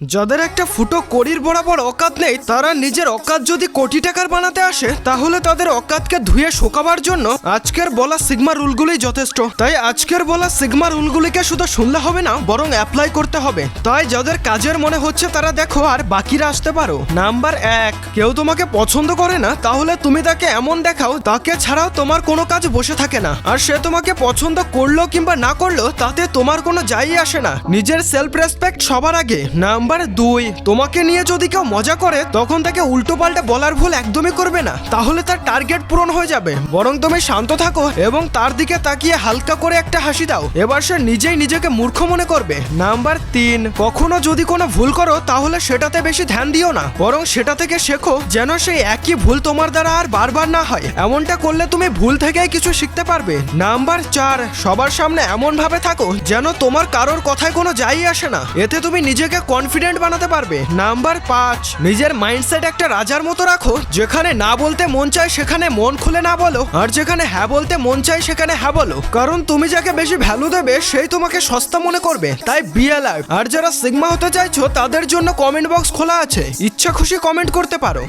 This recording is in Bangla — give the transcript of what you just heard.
যাদের একটা ফুটো কড়ির বরাবর অকাত নেই, তারা নিজের অকাত যদি কোটি টাকার বানাতে আসে, তাহলে তাদের অকাতকে ধুয়ে শোকাবার জন্য আজকের বলা সিগমা রুলগুলি যথেষ্ট। তাই আজকের বলা সিগমা রুলগুলিকে শুধু শুনলে হবে না, বরং অ্যাপ্লাই করতে হবে। তাই যাদের কাজের মনে হচ্ছে, তারা দেখো আর বাকিরা আসতে পারো। নাম্বার এক, কেউ তোমাকে পছন্দ করে না, তাহলে তুমি তাকে এমন দেখাও, তাকে ছাড়াও তোমার কোনো কাজ বসে থাকে না। আর সে তোমাকে পছন্দ করল কিংবা না করল, তাতে তোমার কোনো যাই আসে না। নিজের সেলফ রেসপেক্ট সবার আগে। নাম্বার দুই, তোমাকে নিয়ে যদি কেউ মজা করে, তখন তাকে উল্টো পাল্টা বলার ভুল একদমই করবে না। তাহলে তার টার্গেট পূরণ হয়ে যাবে। বরং তুমি শান্ত থাকো এবং তার দিকে তাকিয়ে হালকা করে একটা হাসি দাও। এবার সে নিজেই নিজেকে মূর্খ মনে করবে। নাম্বার তিন, কখনো যদি কোনো ভুল করো, তাহলে সেটাতে বেশি ধ্যান দিও না। বরং সেটা থেকে শেখো যেন সেই একই ভুল তোমার দ্বারা আর বারবার না হয়। এমনটা করলে তুমি ভুল থেকেই কিছু শিখতে পারবে। নাম্বার চার, সবার সামনে এমন ভাবে থাকো যেন তোমার কারোর কথায় কোনো যাই আসে না। এতে তুমি নিজেকে কনফিডেন্ট বানাতে পারবে। নাম্বার পাঁচ, নিজের মাইন্ডসেট একটা রাজার মতো রাখো, যেখানে না বলতে মন চায় সেখানে মন খুলে না বলো, আর যেখানে হ্যাঁ বলতে মন চায় সেখানে হ্যাঁ বলো। কারণ তুমি যাকে বেশি ভ্যালু দেবে, সেই তোমাকে সস্তা মনে করবে। তাই বি অ্যালার্ট আর যারা সিগমা হতে চাইছো, তাদের জন্য কমেন্ট বক্স খোলা আছে। ইচ্ছা খুশি কমেন্ট করতে পারো।